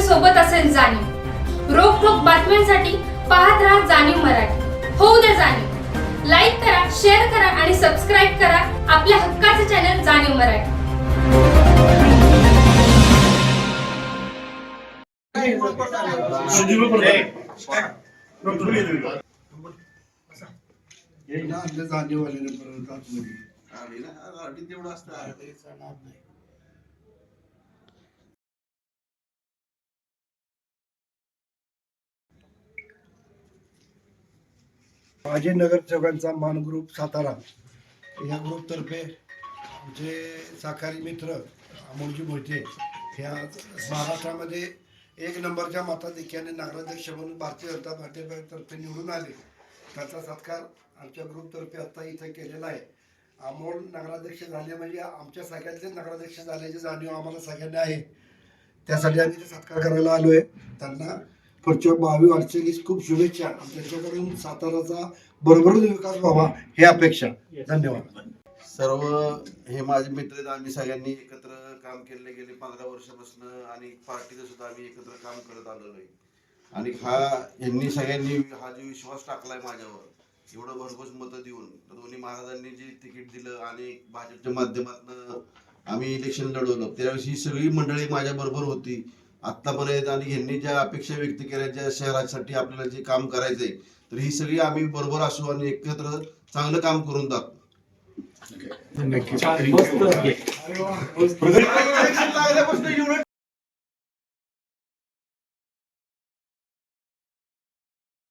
सोबत असेल जाणीव. रोखोक बातम्यांसाठी पाहत राहा जाणीव मराठी. होऊ द्या जाणीव. लाईक करा शेअर करा आणि सबस्क्राईब करा आपल्या हक्काचे चॅनल जाणीव मराठी. आपल्या जाणीववाल्याने परत आतमध्ये. आली ना आधी तेवढं असतं. ते नगरसेवकांचा मान ग्रुप सातारा. या ग्रुपतर्फे आमचे सहकारी मित्र अमोलजी मोहिते ह्या महाराष्ट्रामध्ये एक नंबरच्या मताधिक्याने नगराध्यक्ष म्हणून भारतीय जनता पार्टीतर्फे निवडून आले. त्याचा सत्कार आमच्या ग्रुपतर्फे आत्ता इथं केलेला आहे. अमोल नगराध्यक्ष झाले म्हणजे आमच्या सगळ्यातले नगराध्यक्ष झाल्याची जाणीव आम्हाला सगळ्यांना आहे. त्यासाठी आम्ही ते सत्कार करायला आलो आहे त्यांना पुढच्या भावी वाटचालीस खूप शुभेच्छा. आणि त्यांच्याकडून साताराचा भरभरून विकास व्हावा ही अपेक्षा. धन्यवाद. सर्व हे माझे मित्र आम्ही सगळ्यांनी एकत्र काम केले गेले पंधरा वर्षापासून आणि पार्टीचं सुद्धा आम्ही एकत्र काम करत आलेलो आहे. आणि हा यांनी सगळ्यांनी हा जो विश्वास टाकलाय माझ्यावर एवढं भरघोस मतं देऊन दोन्ही महाराजांनी जे तिकीट दिलं आणि भाजपच्या माध्यमातून आम्ही इलेक्शन लढवलं. त्यावेळेस ही सगळी मंडळी माझ्या बरोबर होती. आत्तापर्यंत आणि यांनी ज्या अपेक्षा व्यक्त केल्या ज्या शहरासाठी आपल्याला जे काम करायचंय तर ही सगळी आम्ही बरोबर असू आणि एकत्र चांगलं काम करून दाखवू